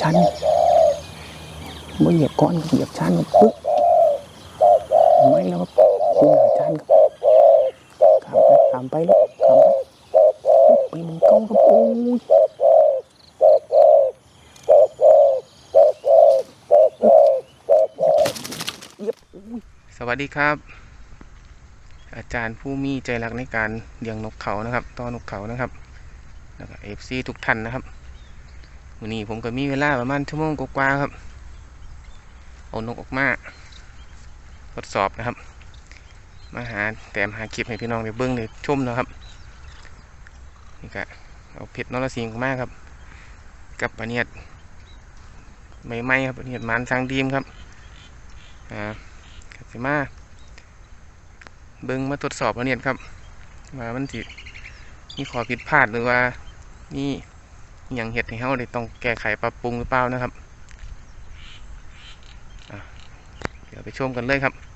ชันบ่เหยียบก้อนเหยียบชันปึ๊บไม่แล้วครับคูหาชันครับขามไปขามไปแล้วขามไปไปมึงเก้าครับโอ้ยสวัสดีครับ อาจารย์ผู้มีใจรักในการเลี้ยงนกเขานะครับต้อนกเขานะครับแล้วก็เอฟซีทุกท่านนะครับ วันนี้ผมก็มีเวลาประมาณชั่วโมงกว่าๆครับเอานกออกมาทดสอบนะครับ มาหาแต้มหาคลิปให้พี่น้องได้เบิ้งได้ชมนะครับนี่ก็เอาเพชรนรสิงห์ออกครับ กับปลาเนียดใหม่ๆครับปลาเนียดมันสังดีมครับอ่าก็สิมาเบิ่งมาตรวจสอบแล้วเนี่ยครับว่ามันสิมีขอผิดพลาดหรือว่ามี อย่างเหตุให้เฮาได้ต้องแก้ไขปรับปรุงหรือเปล่านะครับ เดี๋ยวไปชมกันเลยครับ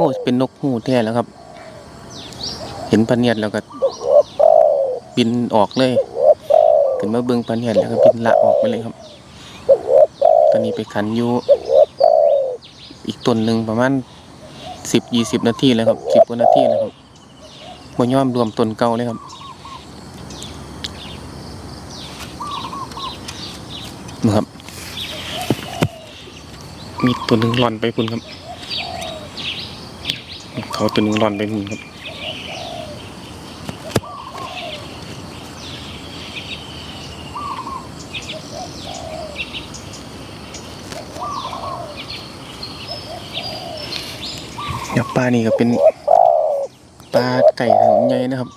อ้เป็นนกหูแท้แล้วครับ เห็นปลาเนียดแล้วก็บินออกเลยขึ้นมาเบิ่งปลาเนียดแล้วก็บินละออกไปเลยครับ ตอนนี้ไปขันอยู่อีกต้นหนึ่งประมาณสิบยี่สิบนาทีแล้วครับสิบกว่านาทีแล้วครับบ่ยอมรวมต้นเก่าเลยครับนะครับ มีตัวหนึ่งหล่อนไปคุณครับ เขาตัวนึงหล่อนไปคุณครับอย่าปลานี่ก็เป็นปลาไก่ทางใหญ่นะครับ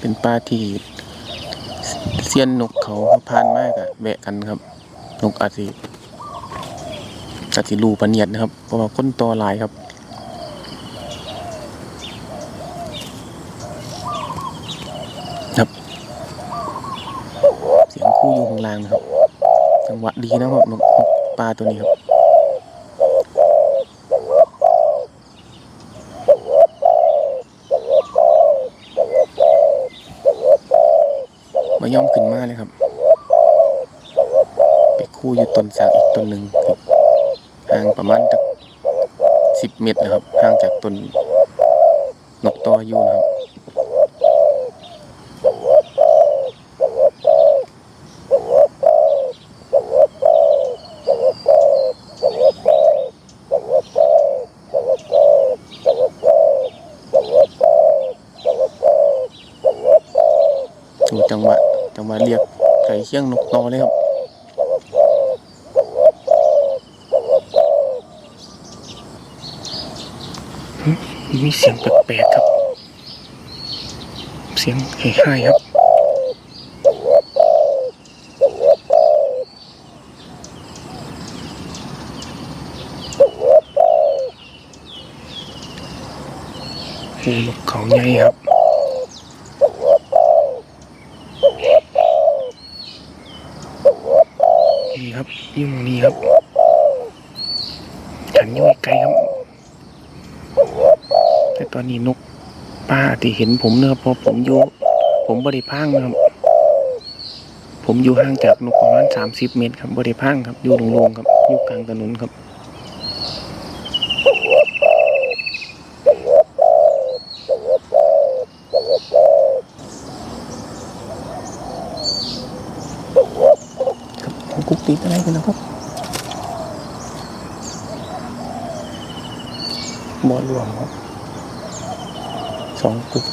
เป็นปลาที่เซียนนกเขาผ่านมากอะแวะกันครับ นกอาจสิอาจสิรูปลาเนียดนะครับ เพราะว่าคนตัวหลายครับ เสียงคู่อยู่ข้าง ล่างนะครับ จังหวะดีนะครับนกปลาตัวนี้ครับมาย่อมขึ้นมาเลยครับ ไปคู่อยู่ต้นสากอีกต้นหนึ่งครับห่างประมาณจากสิบเมตรนะครับ ห่างจากต้นนกตออยู่นะครับ ดูจังหวะ จังหวะเรียกไก่เชียงนกตอเลยครับมีเสียงแปลกๆครับ เสียงไห้ๆครับนกเขาใหญ่ครับ นี่ครับอ ยิ่งนี้ครับฉันยุ่งไกลครับ แต่ตอนนี้นกป้าที่เห็นผมเนะครับเพราะผมอยู่ ผมบริพังนะครับ ผมอยู่ห่างจากนกประมาณสามสิบเมตรครับบริพังครับอยู่ลงๆครับอยู่กลางถนนครับ ครับกุ๊กตีอะไรกันนะครับบอลรวมครับสองกุ๊ก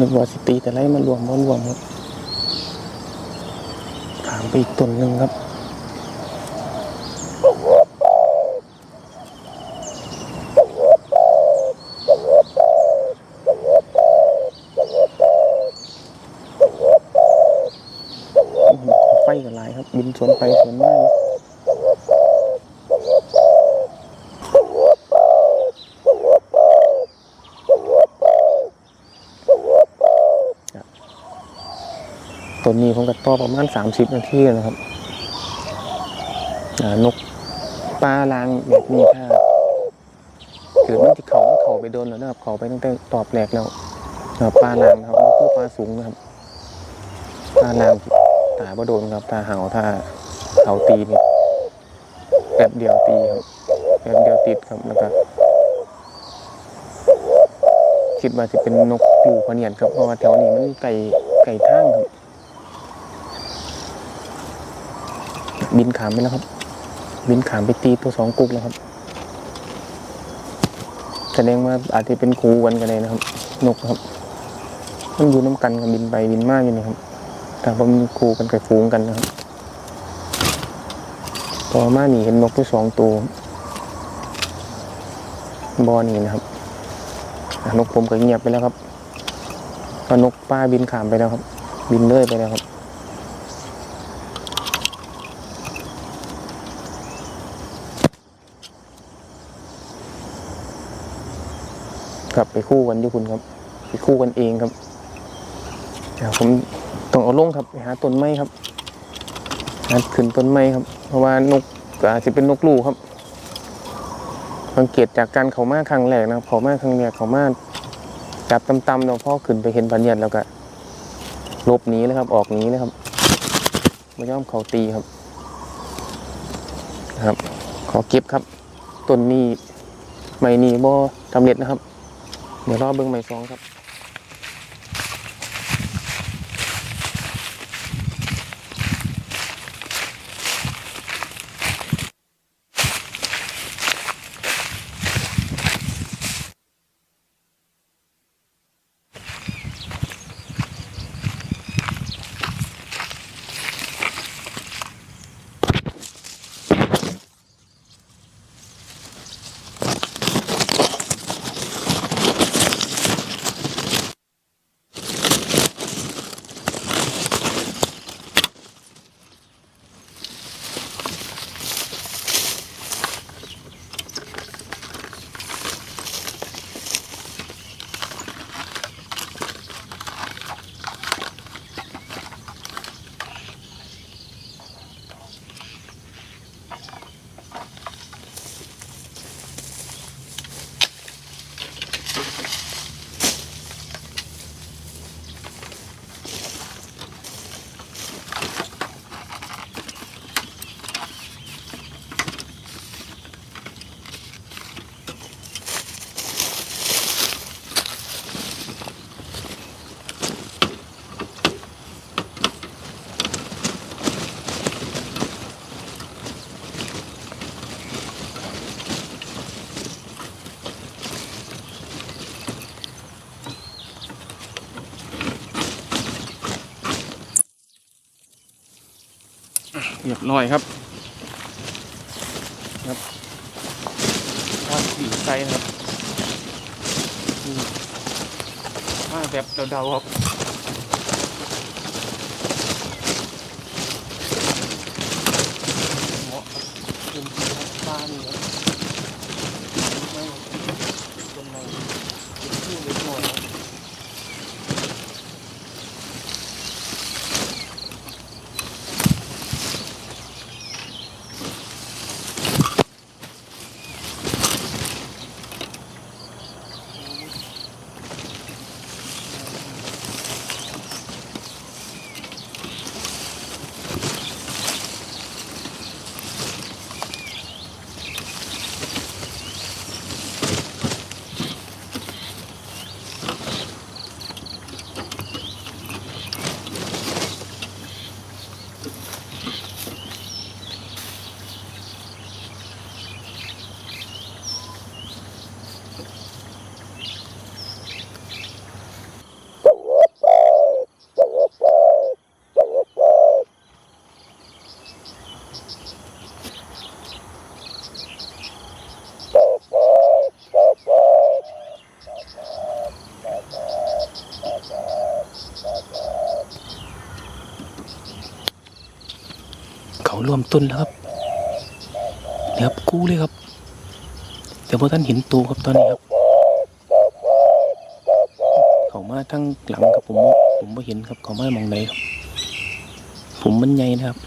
นึกว่าสิตีแต่ไรมารวมบอลรวมครับถามไปอีกตัวหนึ่งครับไฟกับลายครับ บินสวนไปสวนมาอยู่ครับตัวนี้ ผมก็ต่อประมาณสามสิบนาทีนะครับนกปลาลางแบบนี้ถ้าเกิดมันที่เขาเขาไปโดนแล้วนะครับ เขาไปตั้งแต่ตอบแรกแล้วปลาลางนะครับมันคือปลาสูงนะครับปลาลางตาบ่โดนครับตาเห่าถ้าเขาตีนี่แป๊บเดียวตีครับแป๊บเดียวติดครับแล้วก็คิดว่าจะเป็นนกลูพเนียดครับเพราะว่าแถวนี้มันไก่ไก่ทางครับ บินขามไปแล้วครับ บินขามไปตีตัวสองกุ๊กแล้วครับ แสดงว่าอาจจะเป็นครูกันกันเลยนะครับ นกครับ มันอยู่น้ำกันกับบินไปบินมาอยู่นี่ครับแต่ว่ามันครูกันกับฟูงกันนะครับต่อมาหนีเห็นนกที่สองตัวบอนี่นะครับนกผมก็เงียบไปแล้วครับก็นกป้าบินขามไปแล้วครับ บินเลื่อยไปแล้วครับ กลับไปคู่กันอยู่คุณครับ ไปคู่กันเองครับเดี๋ยวผมต้องเอาลงครับไปหาต้นไม้ครับหาขึ้นต้นไม้ครับ เพราะว่านกอาจจะเป็นนกลูกครับ สังเกตจากการเขามาครั้งแรกนะครับเขามาครั้งแรกเขามาจับตำๆเราพ่อขึ้นไปเห็นพันยันแล้วก็ลบหนีเลยครับ ออกหนีเลยครับไม่ยอมเขาตีครับนะครับ ขอเก็บครับต้นนี้ไม่นี่บ่สำเร็จนะครับ เดี๋ยวรอเบิ้งใหม่สองครับ รียบร้อยครับครับวันสีไซครับมาแบบเดาๆครับเหมาะกับพื้นที่ครับบ้านนี่ครับไม่เป็นไรเป็นที่เล็กน้อยครับ เขาร วมต้นแล้วครับเดี๋ยครับกู้เลยครับแต่พอท่านเห็นตัวครับตอนนี้ครับ เขามาทั้งหลังครับผมผมไม่เห็นครับเขามามองไหนครับ ผมมันใหญ่นะครับ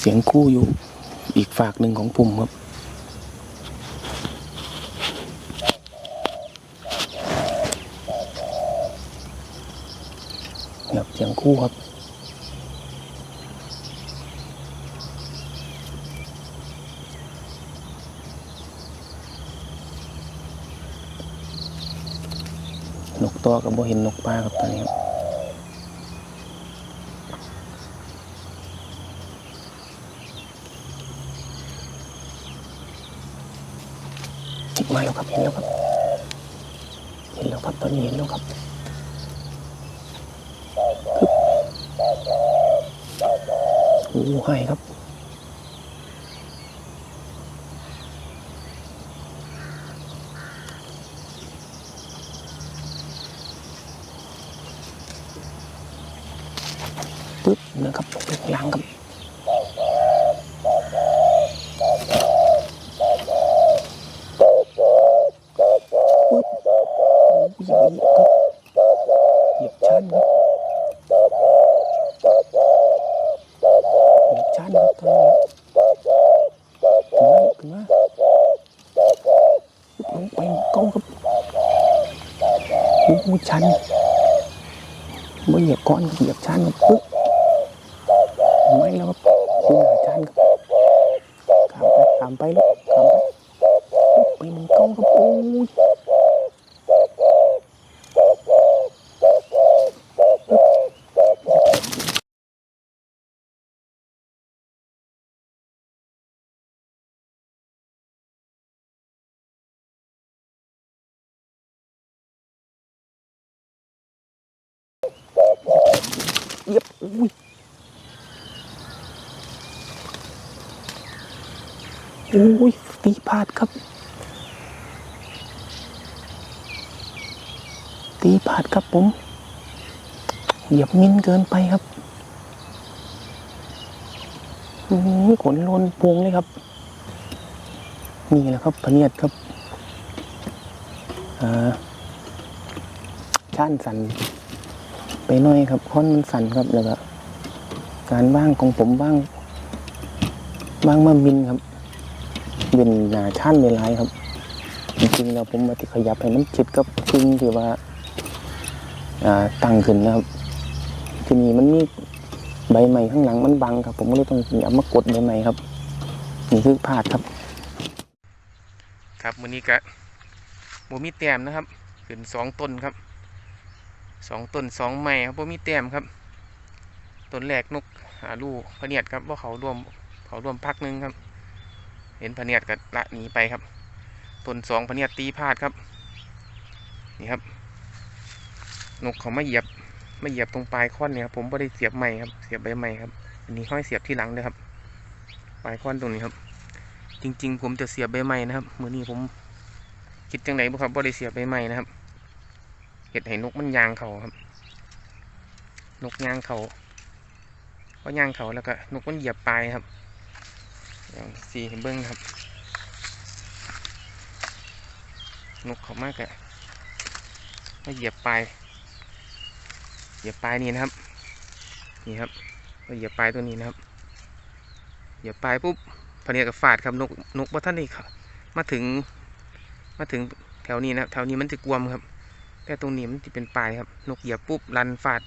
เสียงคู่อยู่อีกฝากหนึ่งของปุ่มครับ แบบเสียง คู่ครับ นกตัวกับโบเห็นนกปลาครับตอนนี้ครับมาแล้วครับเห็นแล้วครับ เห็นแล้วครับตอนนี้เห็นแล้วครับคึบ โอ้ให้ครับนะครับลงไปข้างล่างครับปึ๊บโอ้ยใหญ่ครับเหยียบชั้นครับเหยียบชั้นครับตอนนี้ขึ้นมาขึ้นมาปึ๊บลงไปกล้องครับโอ้โหชั้น ไม่เหยียบก้อนครับเหยียบชั้นครับปึ๊บ ไม่แล้วครับคุณอาจารย์ครับขามไปขามไปแล้วขามไปไปมันเก้าครับโอ้ยเหยียบอุ้ย โอ้ยตีพลาดครับ ตีพลาดครับผมเหยียบมินเกินไปครับโอ้ยขนโลนพวงเลยครับ นี่แหละครับพเนียดครับช่านสันไปหน่อยครับค้อนมันสันครับแล้วก็การบ้างของผมบ้างบ้างมามินครับ เป็นหนาชั้นเวลาครับ จริงๆแล้วผมมาที่ขยับให้มันชิดกับพึ่งที่ว่าอ่าตั้งขึ้นนะครับ ทีนี้มันมีใบใหม่ข้างหลังมันบังครับ ผมก็เลยต้องเอามากดใบใหม่ครับนี่คือพลาดครับ ครับวันนี้ก็บมีแต้มนะครับขึ้นสองต้นครับสองต้นสองไม้ครับบมีแต้มครับต้นแรกนกหาลูกพเนียดครับว่าเขารวมเขารวมพักหนึงครับ เห็นพเนียดก็ละหนีไปครับต้นสองพเนียดตีพลาดครับ นี่ครับ นกเขาไมาเหยียบไมาเหยียบตรงปลายค้อนเนี่ยครับผมไม่ได้เสียบไม้ครับเสียบใบไม้ครับอันนี้ห้อยเสียบที่หลังเลยครับ ปลายค้อนตรงนี้ครับ จริง ๆ ผมจะเสียบใบไม้นะครับมือนี้ผมคิดจังไหนบ่ครับบ่ได้เสียบใบไม้นะครับเห็ดให้นกมันยางเขาครับ นกยางเขาก็ยางเขาแล้วก็นกมันเหยียบปลายครับ อย่างสี่เบิ้งครับ นกเขามากอะมาเหยียบปลายเหยียบปลายนี่นะครับ นี่ครับมาเหยียบปลายตัวนี้นะครับ เหยียบปลายปุ๊บพเนียกับฝาดครับนกนกบัท่านนี่ครับ มาถึง มาถึงแถวนี้นะครับแถวนี้มันจะกวมครับ แต่ตรงนี้มันจะเป็นปลายครับ นกเหยียบปุ๊บรันฟาด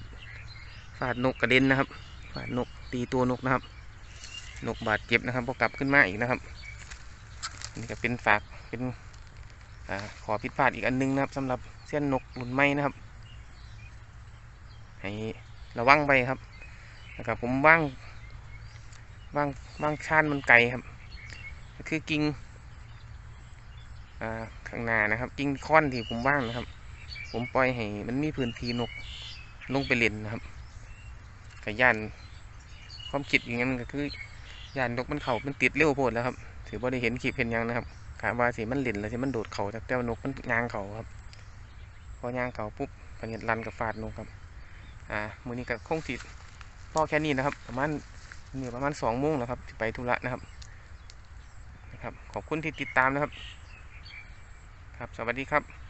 ฟาดนกกระเด็นนะครับฟาดนกตีตัวนกนะครับ นกบาดเจ็บนะครับพอกลับขึ้นมาอีกนะครับนี่ก็เป็นฝากเป็นอขอผิดพลาดอีกอันนึงนะครับสำหรับเส้นนกรุนใหม่นะครับ ให้ระวังไปครับนะครับผมว่างว่างว่างชานมันไกลครับ คือกิ่งอ่าข้างหน้านะครับ กิ่งค่อนที่ผมว่างนะครับ ผมปล่อยให้มันมีพื้นที่นกลงไปเล่นนะครับกับย่านความคิดอย่างนั้นก็คือ ย่านนกมันเขามันติดเร็วโพดแล้วครับถือว่าได้เห็นคลิปเห็นยังนะครับถาว่าสิมันเล่นแล้วสิมันโดดเขาแต่แต่ว่านกมันยางเข่าครับ พอยางเข่าปุ๊บพอเห็นรันกับฟาดนกครับ อ่ามือนี้ก็คงติดพ่อแค่นี้นะครับ ประมาณนี่ประมาณสองโมงแล้วครับไปธุระนะครับนะครับ ขอบคุณที่ติดตามนะครับ ครับ สวัสดีครับ